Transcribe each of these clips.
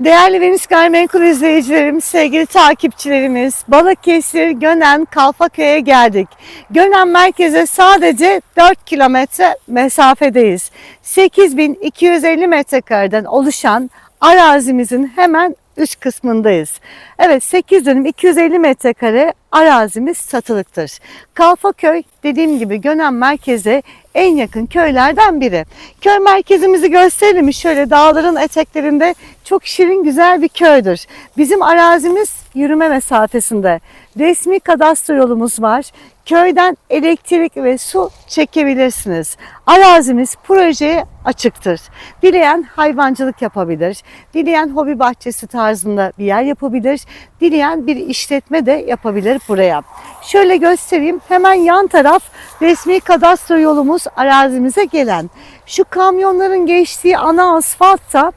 Değerli Venüs Gayrimenkul izleyicilerimiz, sevgili takipçilerimiz, Balıkesir, Gönen, Kalfaköy'e geldik. Gönen merkeze sadece 4 kilometre mesafedeyiz. 8250 metrekareden oluşan arazimizin hemen üst kısmındayız. Evet 8 dönüm 250 metrekare arazimiz satılıktır. Kalfaköy dediğim gibi Gönen merkeze en yakın köylerden biri. Köy merkezimizi gösterelim. Şöyle dağların eteklerinde çok şirin güzel bir köydür. Bizim arazimiz yürüme mesafesinde. Resmi kadastro yolumuz var. Köyden elektrik ve su çekebilirsiniz. Arazimiz projeye açıktır. Dileyen hayvancılık yapabilir. Dileyen hobi bahçesi tarzında bir yer yapabilir. Dileyen bir işletme de yapabilir buraya. Şöyle göstereyim. Hemen yan taraf resmi kadastro yolumuz arazimize gelen. Şu kamyonların geçtiği ana asfaltta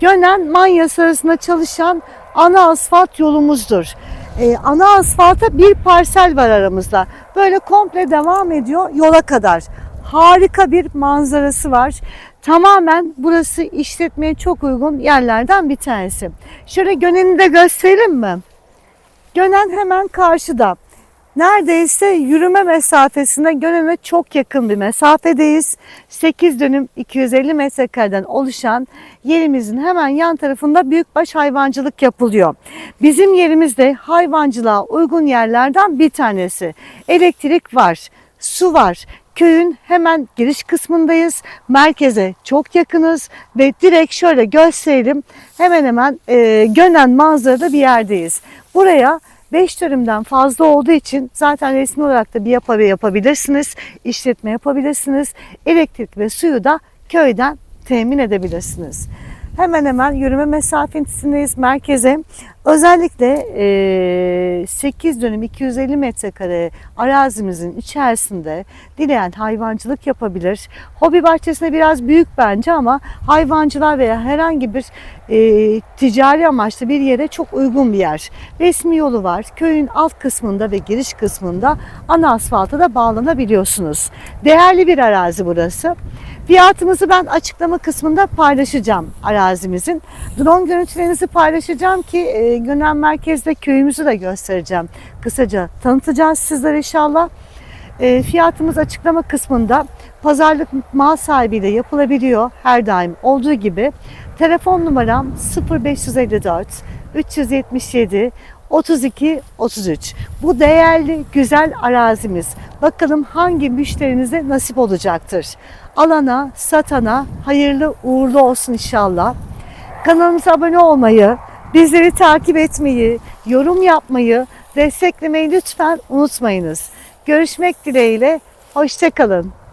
Gönen Manyas arasında çalışan ana asfalt yolumuzdur. Ee, ana asfalta bir parsel var aramızda. Böyle komple devam ediyor yola kadar. Harika bir manzarası var. Tamamen burası işletmeye çok uygun yerlerden bir tanesi. Şöyle Gönen'i de gösterelim mi? Gönen hemen karşıda. Neredeyse yürüme mesafesinde Gönen'e çok yakın bir mesafedeyiz. 8 dönüm 250 metrekareden oluşan yerimizin hemen yan tarafında büyükbaş hayvancılık yapılıyor. Bizim yerimizde hayvancılığa uygun yerlerden bir tanesi. Elektrik var, su var. Köyün hemen giriş kısmındayız. Merkeze çok yakınız ve direkt şöyle gösterelim. Hemen hemen e, Gönen manzarada bir yerdeyiz. Buraya 5 dönümden fazla olduğu için zaten resmi olarak da bir yapı yapabilirsiniz, işletme yapabilirsiniz. Elektrik ve suyu da köyden temin edebilirsiniz. Hemen hemen yürüme mesafesindeyiz merkeze. Özellikle e, 8 dönüm 250 metrekare arazimizin içerisinde dileyen hayvancılık yapabilir. Hobi bahçesine biraz büyük bence ama hayvancılar veya herhangi bir ticari amaçlı bir yere çok uygun bir yer. Resmi yolu var. Köyün alt kısmında ve giriş kısmında ana asfalta da bağlanabiliyorsunuz. Değerli bir arazi burası. Fiyatımızı ben açıklama kısmında paylaşacağım arazimizin. Drone görüntülerinizi paylaşacağım ki e, Gönen Merkez'de köyümüzü de göstereceğim. Kısaca tanıtacağız sizlere inşallah. E, fiyatımız açıklama kısmında pazarlık mal sahibiyle yapılabiliyor her daim olduğu gibi. Telefon numaram 0554 377 32 33. Bu değerli güzel arazimiz. Bakalım hangi müşterinize nasip olacaktır. Alana, satana hayırlı uğurlu olsun inşallah. Kanalımıza abone olmayı, bizleri takip etmeyi, yorum yapmayı, desteklemeyi lütfen unutmayınız. Görüşmek dileğiyle, hoşçakalın.